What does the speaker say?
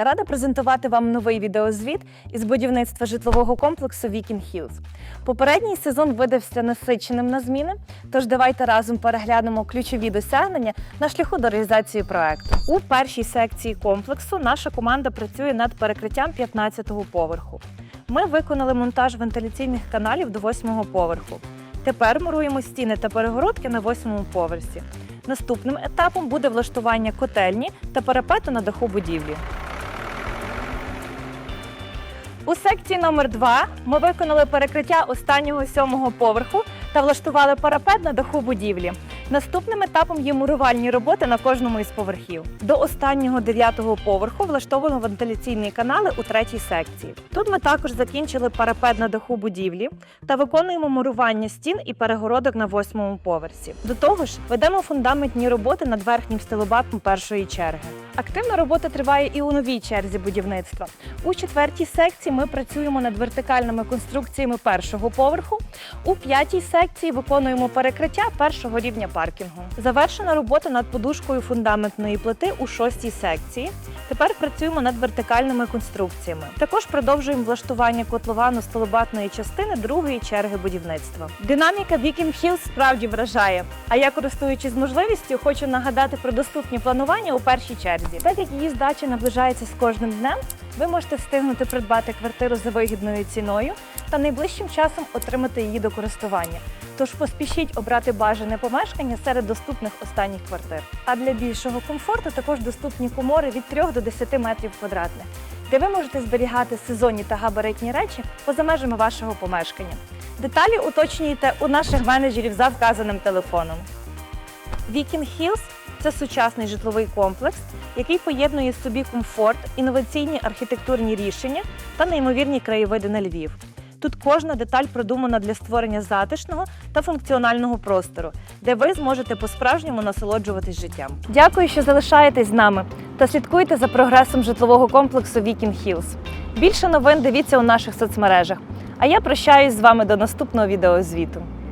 Рада презентувати вам новий відеозвіт із будівництва житлового комплексу Вікін Hills. Попередній сезон видався насиченим на зміни, тож давайте разом переглянемо ключові досягнення на шляху до реалізації проекту. У першій секції комплексу наша команда працює над перекриттям 15-го поверху. Ми виконали монтаж вентиляційних каналів до 8-го поверху. Тепер муруємо стіни та перегородки на 8-му поверсі. Наступним етапом буде влаштування котельні та парапету на даху будівлі. У секції номер 2 ми виконали перекриття останнього сьомого поверху та влаштували парапет на даху будівлі. Наступним етапом є мурувальні роботи на кожному із поверхів. До останнього дев'ятого поверху влаштовано вентиляційні канали у третій секції. Тут ми також закінчили парапет на даху будівлі та виконуємо мурування стін і перегородок на восьмому поверсі. До того ж, ведемо фундаментні роботи над верхнім стелобатом першої черги. Активна робота триває і у новій черзі будівництва. У четвертій секції ми працюємо над вертикальними конструкціями першого поверху. У п'ятій секції виконуємо перекриття першого рівня паркінгу. Завершена робота над подушкою фундаментної плити у шостій секції. Тепер працюємо над вертикальними конструкціями. Також продовжуємо влаштування котловану столобатної частини другої черги будівництва. Динаміка Viking Hills справді вражає. А я, користуючись можливістю, хочу нагадати про доступні планування у першій черзі. Так як її здача наближається з кожним днем, ви можете встигнути придбати квартиру за вигідною ціною та найближчим часом отримати її до користування. Тож поспішіть обрати бажане помешкання серед доступних останніх квартир. А для більшого комфорту також доступні комори від 3 до 10 метрів квадратних, де ви можете зберігати сезонні та габаритні речі поза межами вашого помешкання. Деталі уточнюйте у наших менеджерів за вказаним телефоном. Viking Hills – це сучасний житловий комплекс, який поєднує в собі комфорт, інноваційні архітектурні рішення та неймовірні краєвиди на Львів. Тут кожна деталь продумана для створення затишного та функціонального простору, де ви зможете по-справжньому насолоджуватись життям. Дякую, що залишаєтесь з нами та слідкуйте за прогресом житлового комплексу Viking Hills. Більше новин дивіться у наших соцмережах. А я прощаюсь з вами до наступного відеозвіту.